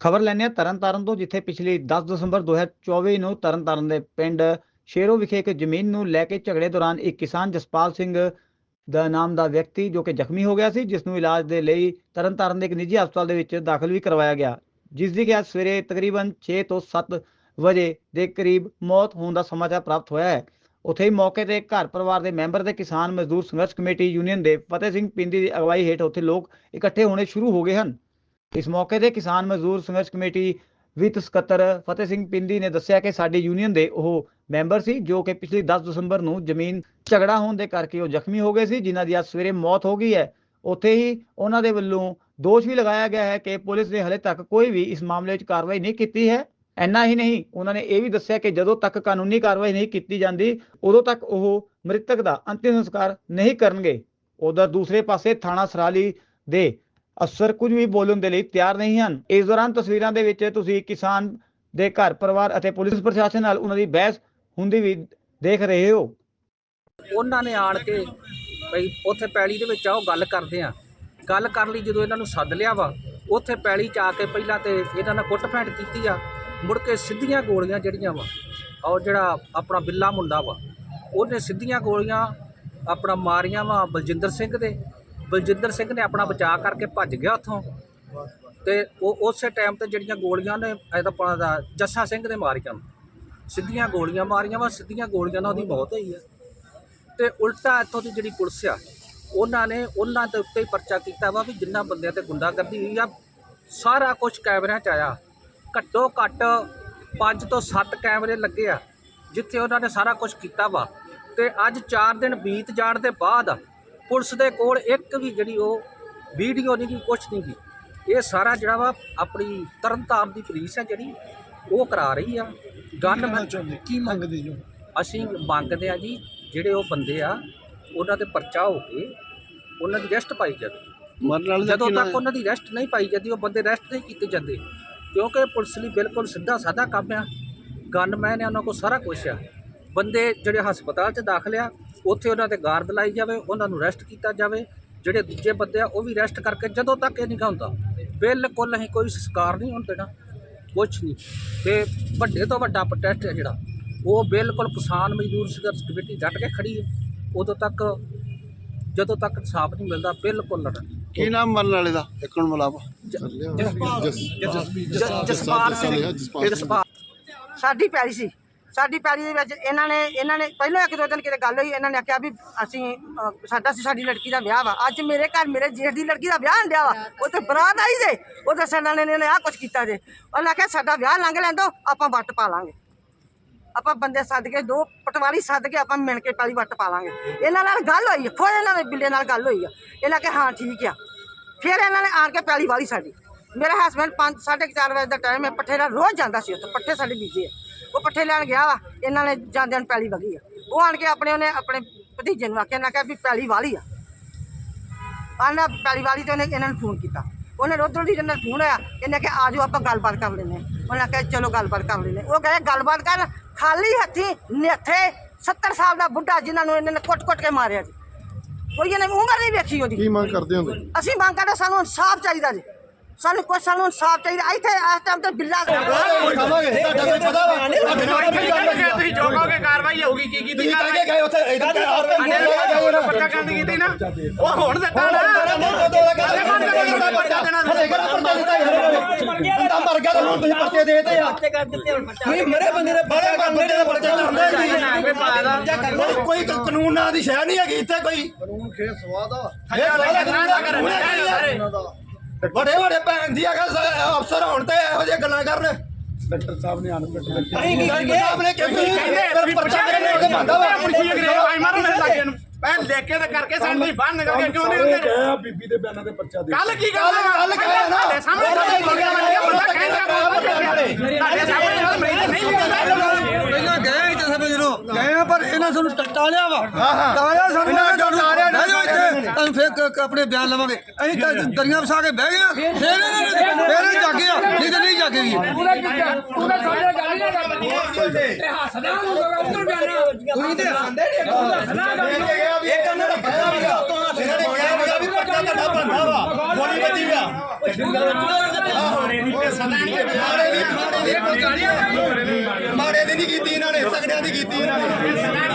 ਖਬਰ ਲੈਂਦੇ ਹਾਂ ਤਰਨਤਾਰਨ ਤੋਂ, ਜਿੱਥੇ ਪਿਛਲੀ 10 ਦਸੰਬਰ 2024 ਨੂੰ ਤਰਨਤਾਰਨ ਦੇ ਪਿੰਡ ਸ਼ੇਰੋ ਵਿਖੇ ਇੱਕ ਜ਼ਮੀਨ ਨੂੰ ਲੈ ਕੇ ਝਗੜੇ ਦੌਰਾਨ ਇੱਕ ਕਿਸਾਨ ਜਸਪਾਲ ਸਿੰਘ ਦਾ ਨਾਮ ਦਾ ਵਿਅਕਤੀ ਜੋ ਕਿ ਜ਼ਖਮੀ ਹੋ ਗਿਆ ਸੀ, ਜਿਸ ਨੂੰ ਇਲਾਜ ਦੇ ਲਈ ਤਰਨਤਾਰਨ ਦੇ ਇੱਕ ਨਿੱਜੀ ਹਸਪਤਾਲ ਦੇ ਵਿੱਚ ਦਾਖਲ ਵੀ ਕਰਵਾਇਆ ਗਿਆ। ਜਿਸ ਦੀ ਕਿ ਅੱਜ ਸਵੇਰੇ ਤਕਰੀਬਨ 6 ਤੋਂ 7 ਵਜੇ ਦੇ ਕਰੀਬ ਮੌਤ ਹੋਣ ਦਾ ਸਮਾਚਾਰ ਪ੍ਰਾਪਤ ਹੋਇਆ ਹੈ। ਉੱਥੇ ਹੀ ਮੌਕੇ ਤੇ ਘਰ ਪਰਿਵਾਰ ਦੇ ਮੈਂਬਰ ਤੇ ਕਿਸਾਨ ਮਜ਼ਦੂਰ ਸੰਘਰਸ਼ ਕਮੇਟੀ ਯੂਨੀਅਨ ਦੇ ਫਤਿਹ ਸਿੰਘ ਪਿੰਦੀ ਦੀ ਅਗਵਾਈ ਹੇਠ ਉੱਥੇ ਲੋਕ ਇਕੱਠੇ ਹੋਣੇ ਸ਼ੁਰੂ ਹੋ ਗਏ ਹਨ। ਇਸ ਮੌਕੇ ਤੇ ਕਿਸਾਨ ਮਜ਼ਦੂਰ ਸੰਘਰਸ਼ ਕਮੇਟੀ ਵਿੱਤ ਸਕੱਤਰ ਫਤਿਹ ਸਿੰਘ ਪਿੰਦੀ ਨੇ ਦੱਸਿਆ ਕਿ ਸਾਡੀ ਯੂਨੀਅਨ ਦੇ ਉਹ ਮੈਂਬਰ ਸੀ ਜੋ ਕਿ ਪਿਛਲੀ 10 ਦਸੰਬਰ ਨੂੰ ਜ਼ਮੀਨ ਝਗੜਾ ਹੋਣ ਦੇ ਕਰਕੇ ਉਹ ਜ਼ਖਮੀ ਹੋ ਗਏ ਸੀ, ਜਿਨ੍ਹਾਂ ਦੀ ਅੱਜ ਸਵੇਰੇ ਮੌਤ ਹੋ ਗਈ ਹੈ। ਉੱਥੇ ਹੀ ਉਹਨਾਂ ਦੇ ਵੱਲੋਂ ਦੋਸ਼ ਵੀ ਲਗਾਇਆ ਗਿਆ ਹੈ ਕਿ ਪੁਲਿਸ ਨੇ ਹਲੇ ਤੱਕ ਕੋਈ ਵੀ ਇਸ ਮਾਮਲੇ 'ਚ ਕਾਰਵਾਈ ਨਹੀਂ ਕੀਤੀ ਹੈ। ਇੰਨਾ ਹੀ ਨਹੀਂ, ਉਹਨਾਂ ਨੇ ਇਹ ਵੀ ਦੱਸਿਆ ਕਿ ਜਦੋਂ ਤੱਕ ਕਾਨੂੰਨੀ ਕਾਰਵਾਈ ਨਹੀਂ ਕੀਤੀ ਜਾਂਦੀ, ਉਦੋਂ ਤੱਕ ਉਹ ਮ੍ਰਿਤਕ ਦਾ ਅੰਤਿਮ ਸੰਸਕਾਰ ਨਹੀਂ ਕਰਨਗੇ। ਉਧਰ ਦੂਸਰੇ ਪਾਸੇ ਥਾਣਾ ਸਰਾਲੀ ਦੇ ਅਫਸਰ ਕੁਝ ਵੀ ਬੋਲਣ ਦੇ ਲਈ ਤਿਆਰ ਨਹੀਂ ਹਨ। ਇਸ ਦੌਰਾਨ ਤਸਵੀਰਾਂ ਦੇ ਵਿੱਚ ਤੁਸੀਂ ਕਿਸਾਨ ਦੇ ਘਰ ਪਰਿਵਾਰ ਅਤੇ ਪੁਲਿਸ ਪ੍ਰਸ਼ਾਸਨ ਨਾਲ ਉਹਨਾਂ ਦੀ ਬਹਿਸ ਹੁੰਦੀ ਵੀ ਦੇਖ ਰਹੇ ਹੋ। ਉਹਨਾਂ ਨੇ ਆਣ ਕੇ ਬਈ ਉੱਥੇ ਪੈਲੀ ਦੇ ਵਿੱਚ ਆਓ, ਗੱਲ ਕਰਦੇ ਆ ਗੱਲ ਕਰਨ ਲਈ ਜਦੋਂ ਇਹਨਾਂ ਨੂੰ ਸੱਦ ਲਿਆ ਵਾ, ਉੱਥੇ ਪੈਲੀ ਚ ਆ ਕੇ ਪਹਿਲਾਂ ਤੇ ਇਹਨਾਂ ਨਾਲ ਕੁੱਟ ਫੈਂਟ ਕੀਤੀ ਆ। ਮੁੜ ਕੇ ਸਿੱਧੀਆਂ ਗੋਲੀਆਂ ਜਿਹੜੀਆਂ ਵਾ, ਔਰ ਜਿਹੜਾ ਆਪਣਾ ਬਿੱਲਾ ਮੁੰਡਾ ਵਾ, ਉਹਨੇ ਸਿੱਧੀਆਂ ਗੋਲੀਆਂ ਆਪਣਾ ਮਾਰੀਆਂ ਵਾ ਬਲਜਿੰਦਰ ਸਿੰਘ ਦੇ। ਬਲਜਿੰਦਰ ਸਿੰਘ ਨੇ ਆਪਣਾ ਬਚਾਅ ਕਰਕੇ ਭੱਜ ਗਿਆ ਉੱਥੋਂ। ਤੇ ਉਹ ਉਸੇ ਟਾਈਮ ਤੇ ਜਿਹੜੀਆਂ ਗੋਲੀਆਂ ਨੇ ਇਹਦਾ ਆਪਣਾ ਦਾ ਜੱਸਾ ਸਿੰਘ ਨੇ ਮਾਰੀਆਂ। ਸਿੱਧੀਆਂ ਗੋਲੀਆਂ ਮਾਰੀਆਂ ਵਾ, ਸਿੱਧੀਆਂ ਗੋਲੀਆਂ ਨਾਲ ਉਹਦੀ ਮੌਤ ਹੋਈ ਆ। ਤੇ ਉਲਟਾ ਇੱਥੋਂ ਦੀ ਜਿਹੜੀ ਪੁਲਿਸ ਆ, ਉਹਨਾਂ ਨੇ ਉਹਨਾਂ ਦੇ ਉੱਤੇ ਹੀ ਪਰਚਾ ਕੀਤਾ ਵਾ ਵੀ ਜਿੰਨਾ ਬੰਦਿਆਂ ਤੇ ਗੁੰਡਾਗਰਦੀ ਹੋਈ ਆ, ਸਾਰਾ ਕੁਝ ਕੈਮਰਿਆਂ 'ਚ ਆਇਆ। ਘੱਟੋ ਘੱਟ 5 ਤੋਂ 7 ਕੈਮਰੇ ਲੱਗੇ ਆ, ਜਿੱਥੇ ਉਹਨਾਂ ਨੇ ਸਾਰਾ ਕੁਝ ਕੀਤਾ ਵਾ। ਤੇ ਅੱਜ 4 ਦਿਨ ਬੀਤ ਜਾਣ ਦੇ ਬਾਅਦ ਪੁਲਿਸ ਦੇ ਕੋਲ ਇੱਕ ਵੀ ਜਿਹੜੀ ਉਹ ਵੀਡੀਓ ਨਹੀਂ ਗੀ ਕੁਛ ਨਹੀਂ ਗੀ ਇਹ ਸਾਰਾ ਜਿਹੜਾ ਵਾ ਆਪਣੀ ਤਰਨਤਾਰਨ ਦੀ ਪੁਲਿਸ ਹੈ ਜਿਹੜੀ ਉਹ ਕਰਾ ਰਹੀ ਆ। ਗਨ ਕੀ ਮੰਗਦੇ ਜੋ ਅਸੀਂ ਮੰਗਦੇ ਆ ਜੀ ਜਿਹੜੇ ਉਹ ਬੰਦੇ ਆ ਉਹਨਾਂ ਤੇ ਪਰਚਾ ਹੋ ਕੇ ਉਹਨਾਂ ਦੀ ਰੈਸਟ ਪਾਈ ਜਾਵੇ। ਮਰਨ ਦਾ ਜਦੋਂ ਕੀ ਤੱਕ? ਉਹਨਾਂ ਦੀ ਰੈਸਟ ਨਹੀਂ ਪਾਈ ਜਾਂਦੀ ਉਹ ਬੰਦੇ ਰੈਸਟ ਨਹੀਂ ਕੀਤੇ ਜਾਂਦੇ। ਕਿਉਂਕਿ ਪੁਲਿਸ ਲਈ ਬਿਲਕੁਲ ਸਿੱਧਾ ਸਾਦਾ ਕੰਮ ਆ। ਗਨਮੈਨ ਆ ਉਹਨਾਂ ਕੋਲ ਸਾਰਾ ਕੁਝ ਆ। ਬੰਦੇ ਜਿਹੜੇ ਹਸਪਤਾਲ 'ਚ ਦਾਖਲ ਆ ਉੱਥੇ ਉਹਨਾਂ ਤੇ ਗਾਰਡ ਲਾਈ ਜਾਵੇ ਉਹਨਾਂ ਨੂੰ ਰੈਸਟ ਕੀਤਾ ਜਾਵੇ ਜਿਹੜੇ ਦੂਜੇ ਬੰਦੇ ਆ ਉਹ ਵੀ ਰੈਸਟ ਕਰਕੇ ਜਦੋਂ ਤੱਕ ਇਹ ਨਹੀਂ ਹੁੰਦਾ ਬਿਲਕੁਲ ਅਸੀਂ ਕੋਈ ਸੰਸਕਾਰ ਨਹੀਂ ਹੋਣ ਦੇਣਾ ਕੁਛ ਨਹੀਂ। ਤੇ ਵੱਡੇ ਤੋਂ ਵੱਡਾ ਪ੍ਰੋਟੈਸਟ ਹੈ ਜਿਹੜਾ ਉਹ ਬਿਲਕੁਲ ਕਿਸਾਨ ਮਜ਼ਦੂਰ ਸੰਘਰਸ਼ ਕਮੇਟੀ ਡਟ ਕੇ ਖੜੀ ਹੈ। ਉਦੋਂ ਤੱਕ ਜਦੋਂ ਤੱਕ ਇਨਸਾਫ ਨਹੀਂ ਮਿਲਦਾ ਬਿਲਕੁਲ ਲੜਨ ਕੀ ਨਾਮ ਮਰਨ ਵਾਲੇ ਦਾ? ਇੱਕ ਨੂੰ ਮਿਲਾਵਾ ਜ- ਜਸਪਾਲ ਸਿੰਘ। ਜਸਪਾਲ ਸਾਡੀ ਪੈਲੀ ਸੀ। ਸਾਡੀ ਪੈਲੀ ਦੇ ਵਿੱਚ ਇਹਨਾਂ ਨੇ ਇਹਨਾਂ ਨੇ ਪਹਿਲਾਂ ਇੱਕ ਦੋ ਦਿਨ ਕਿਤੇ ਗੱਲ ਹੋਈ ਇਹਨਾਂ ਨੇ ਆਖਿਆ ਵੀ ਅਸੀਂ ਅਹ, ਸਾਡਾ ਸੀ ਸਾਡੀ ਲੜਕੀ ਦਾ ਵਿਆਹ ਵਾ। ਅੱਜ ਮੇਰੇ ਘਰ ਮੇਰੇ ਜੇਠ ਦੀ ਲੜਕੀ ਦਾ ਵਿਆਹ ਹੁੰਦਿਆ ਵਾ। ਤੇ ਬਰਾਤ ਆਈ ਜੇ। ਉਹ ਦੱਸਣ ਵਾਲੇ ਨੇ ਆਹ ਕੁਝ ਕੀਤਾ ਜੇ। ਉਹਨਾਂ ਆਖਿਆ ਸਾਡਾ ਵਿਆਹ ਲੰਘ ਲੈਂਦੋ ਆਪਾਂ ਵੱਟ ਪਾ ਲਾਂਗੇ। ਆਪਾਂ ਬੰਦੇ ਸੱਦ ਕੇ ਦੋ ਪਟਵਾਰੀ ਸੱਦ ਕੇ ਆਪਾਂ ਮਿਲ ਕੇ ਪੈਲੀ ਵੱਟ ਪਾ ਲਾਂਗੇ। ਇਹਨਾਂ ਨਾਲ ਗੱਲ ਹੋਈ ਆ, ਖੁਦ ਇਹਨਾਂ ਦੇ ਬਿੱਲੇ ਨਾਲ ਗੱਲ ਹੋਈ ਆ। ਇਹਨਾਂ ਕਿ ਹਾਂ ਠੀਕ ਆ। ਫਿਰ ਇਹਨਾਂ ਨੇ ਆਣ ਕੇ ਪੈਲੀ ਵਾਲੀ ਸਾਡੀ। ਮੇਰਾ ਹਸਬੰਡ 5 4:30 ਵਜੇ ਦਾ ਟਾਈਮ ਹੈ ਪੱਠੇ ਨਾਲ ਰੋਜ਼ ਜਾਂਦਾ ਸੀ ਉੱਥੇ ਪੱਠੇ ਸਾਡੇ ਬੀਜੇ ਆ। ਉਹ ਪੱਠੇ ਲੈਣ ਗਿਆ ਵਾ ਇਹਨਾਂ ਨੇ ਜਾਂਦਿਆਂ ਨੂੰ ਪੈਲੀ ਵਗੀ ਆ। ਉਹ ਆਣ ਕੇ ਆਪਣੇ ਉਹਨੇ ਆਪਣੇ ਭਤੀਜੇ ਨੂੰ ਆਖਿਆ ਨਾ ਕਿਹਾ ਵੀ ਪੈਲੀ ਵਾਲੀ ਆ। ਆਨਾ ਪੈਲੀ ਵਾਲੀ ਤੇ ਉਹਨੇ ਇਹਨਾਂ ਨੂੰ ਫੋਨ ਕੀਤਾ। ਉਹਨੇ ਉਧਰੋਂ ਦੀ ਇਹਨਾਂ ਫੋਨ ਆਇਆ ਇਹਨੇ ਕਿਹਾ ਆ ਜਾਓ ਆਪਾਂ ਗੱਲਬਾਤ ਕਰ ਲੈਂਦੇ ਹਾਂ। ਉਹਨੇ ਕਿਹਾ ਚਲੋ ਗੱਲਬਾਤ ਕਰ ਹਾਂ। ਉਹ ਗਏ ਗੱਲਬਾਤ ਕਰਨ ਖਾਲੀ ਹੱਥੀ ਨੇਥੇ 70 ਸਾਲ ਦਾ ਬੁੱਢਾ ਜਿਨ੍ਹਾਂ ਨੂੰ ਇਹਨਾਂ ਨੇ ਕੁੱਟ-ਕੁੱਟ ਕੇ ਮਾਰਿਆ ਜੀ। ਕੋਈ ਇਹਨੇ ਉਮਰ ਨਹੀਂ ਵੇਖੀ ਉਹਦੀ। ਕੀ ਮੰਗ ਕਰਦੇ ਹੋ ਅਸੀਂ ਮੰਗ ਕਰਦੇ ਸਾਨੂੰ ਇਨਸਾਫ ਚਾਹੀਦਾ ਜੀ। ਸਾਨੂੰ ਕੋਈ ਸਾਨੂੰ ਇਨਸਾਫ ਚਾਹੀਦਾ ਇੱਥੇ ਇਸ ਟਾਈਮ ਤੇ ਬਿੱਲਾ ਤੁਸੀਂ ਜੋ ਕਹੋਗੇ ਕਾਰਵਾਈ ਹੋਊਗੀ ਕੀ ਕੀ ਤੁਸੀਂ ਗਏ ਉੱਥੇ ਇਦਾਂ ਦੇ ਹਾਰ ਉਹਨੇ ਪਰਚਾ ਕਰਨ ਦੀ ਕੀਤੀ ਨਾ ਉਹ ਹੁਣ ਦਿੱਤਾ ਨਾ ਬੰਦਾ ਮਰ ਗਿਆ ਤਾਂ ਹੁਣ ਤੁਸੀਂ ਪਰਚੇ ਦੇਤੇ ਆ ਤੁਸੀਂ ਮਰੇ ਬੰਦੇ ਦੇ ਬੜੇ ਬੰਦੇ ਦੇ ਪਰਚੇ ਕਰਦੇ ਨਹੀਂ ਕੋਈ ਕਾਨੂੰਨ ਨਾਂ ਦੀ ਸ਼ੈ ਨਹੀਂ ਹੈਗੀ ਇੱਥੇ ਕੋਈ ਕਾਨੂੰਨ ਖੇ ਸਵਾਦ ਆ ਬੜੇ ਬੜੇ ਭੈਣ ਦੀ ਹੈਗਾ ਅਫਸਰ ਹੋਣ ਤੇ ਇਹੋ ਜਿਹੀਆਂ ਗੱਲਾਂ ਕਰਨ ਡਾਕਟਰ ਸਾਹਿਬ ਨੇ ਆਣ ਅਸੀਂ ਕੀ ਕਰੀਏ ਆਪਣੇ ਕਹਿੰਦੇ ਪਰਚਾ ਦੇਣੇ ਉਹਦੇ ਬੰਦਾ ਵਾ ਪੁਲਿਸ ਗਰੇ ਆਈ ਮਾਰਨ ਲੱਗੇ ਨੂੰ ਮੈਂ ਦੇਖ ਕੇ ਤੇ ਕਰਕੇ ਸਾਨੂੰ ਹੀ ਬਾਹਰ ਨਿਕਲ ਕੇ ਕਿਉਂ ਨਹੀਂ ਹੁੰਦੇ ਬੀਬੀ ਦੇ ਬਿਆਨਾਂ ਦੇ ਪਰਚਾ ਦੇ ਕੱਲ ਕੀ ਗੱਲ ਕੱਲ੍ਹ ਕਿਹਾ ਨਾ। ਸਾਹਮਣੇ ਸਾਡੇ ਗੋਲੀਆਂ ਲੱਗੀਆਂ ਬੰਦਾ ਕਹਿੰਦਾ ਤੁਹਾਡੇ ਸਾਹਮਣੇ ਨਾਲ ਮਰੀਜ਼ ਨਹੀਂ ਲਿਆਉਂਦਾ ਪਹਿਲਾਂ ਗਏ ਇੱਥੇ ਸਭ ਜਦੋਂ ਗਏ ਪਰ ਇਹਨਾਂ ਸਾਨੂੰ ਟ- ਟਾਲਿਆ ਵਾ ਟਾਲਿਆ ਸਾਨੂੰ ਇਹਨਾਂ ਜੋ ਟਾਲਿਆ ਬਹਿ ਜਾਓ ਇੱਥੇ ਅਸੀਂ ਫੇਰ ਆਪਣੇ ਬਿਆਨ ਲਵਾਂਗੇ ਅਸੀਂ ਤਾਂ ਦਰੀਆਂ ਵਸਾ ਕੇ ਬਹਿ ਗਏ ਆ ਫੇਰ ਇਹਨਾਂ ਨੇ ਫੇਰ ਇਹ ਜਾਗੇ ਆ ਨਹੀਂ ਤਾਂ ਨਹੀਂ ਜਾਗੇਗੀ ਇਹ ਕੰਨ ਦਾ ਪਾਇਆ ਵੀਗਾ ਇਹਨਾਂ ਨੇ ਕਿਹਾ ਵੀਗਾ ਵੀ ਪਰਚਾ ਤੁਹਾਡਾ ਬੰਦਾ ਵਾ ਗੋਲੀ ਵੱਜੀ ਆ ਮਾੜੇ ਦੀ ਨਹੀਂ ਕੀਤੀ ਇਹਨਾਂ ਨੇ ਤਗੜਿਆਂ ਦੀ ਕੀਤੀ ਇਹਨਾਂ ਨੇ